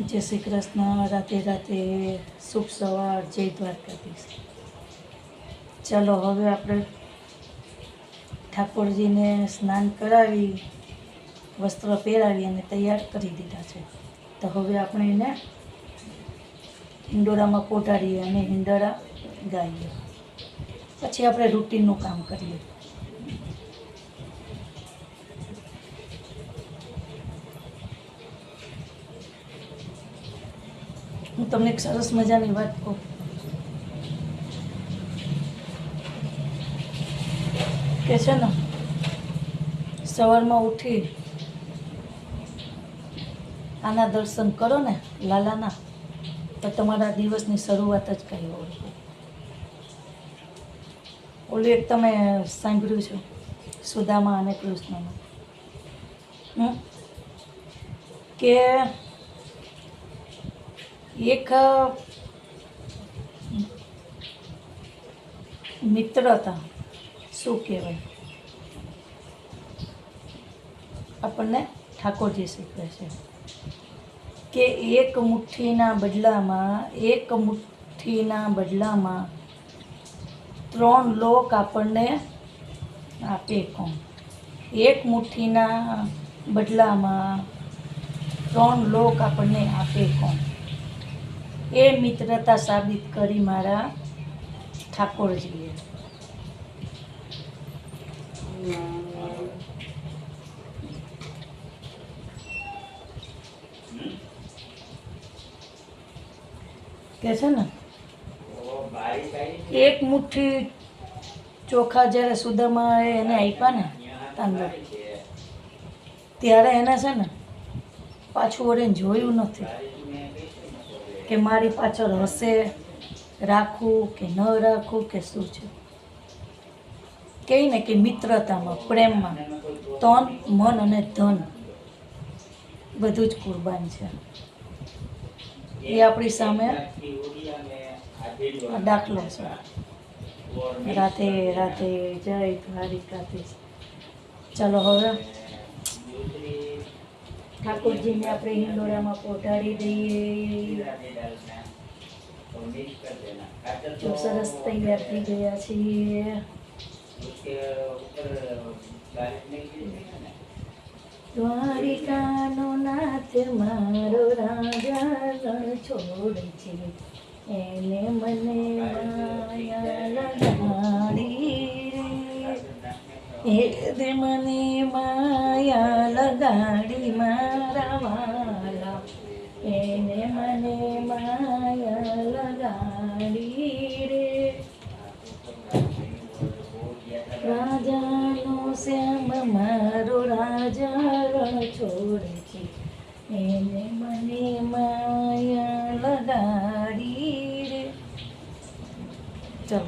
જય શ્રી કૃષ્ણ, રાતે રાતે શુભ સવાર, જય દ્વારકાધીશ. ચાલો હવે આપણે ઠાકોરજીને સ્નાન કરાવી, વસ્ત્ર પહેરાવી અને તૈયાર કરી દીધા છે. તો હવે આપણે એને હિંડોરામાં પોટાડીએ અને હિંડોરા ગાઈએ. પછી આપણે રૂટીનનું કામ કરીએ. હું તમને એક સરસ મજાની વાત કહું. કે છે ને, સવારમાં ઉઠી આના દર્શન કરો ને, લાલાના, તો તમારા દિવસની શરૂઆત જ કહી હોય ઓલું એક તમે સાંભળ્યું છે, સુદામા અને કૃષ્ણનું? કે એક મિત્રતા શું કહેવાય? આપણને ઠાકોરજી શીખવે છે કે એક મુઠ્ઠીના બદલામાં, એક મુઠ્ઠીના બદલામાં ત્રણ લોક આપણને આપે કોણ? એક મુઠ્ઠીના બદલામાં ત્રણ લોક આપણને આપે કોણ? એ મિત્રતા સાબિત કરી મારા ઠાકોરજીએ. કે છે ને? એક મુઠ્ઠી ચોખા જ્યારે સુદામા એને આપ્યા ને તાંદળ, ત્યારે એને છે ને પાછું વળીને જોયું નથી. કે મારી પાછળ હશે રાખવું કે ન રાખવું કે શું છે? કહે ને કે મિત્રતામાં, પ્રેમમાં, તન, મન અને ધન. બધું જ કુરબાન છે. એ આપણી સામે દાખલો છે. રાતે રાતે જય દ્વારિકાધીશ ચાલો હવે ઠાકોરજીને આપણે હિંડોળામાં પહોંચાડી દઈએ. તો સરસ તૈયાર થઈ ગયા છીએ. દ્વારિકાનો નાથ મારો રાજા રણ છે. એને મને માયા લગાડી રે. એને મને માયા લગાડી મારા રણ છોડે છે એને મને માયા લગાડી રે. ચલો.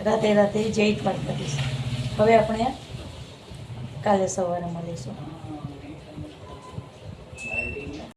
રાતે રાતે જય દ્વારકાધીશ. હવે આપણે કાલે સવારે મળીશું.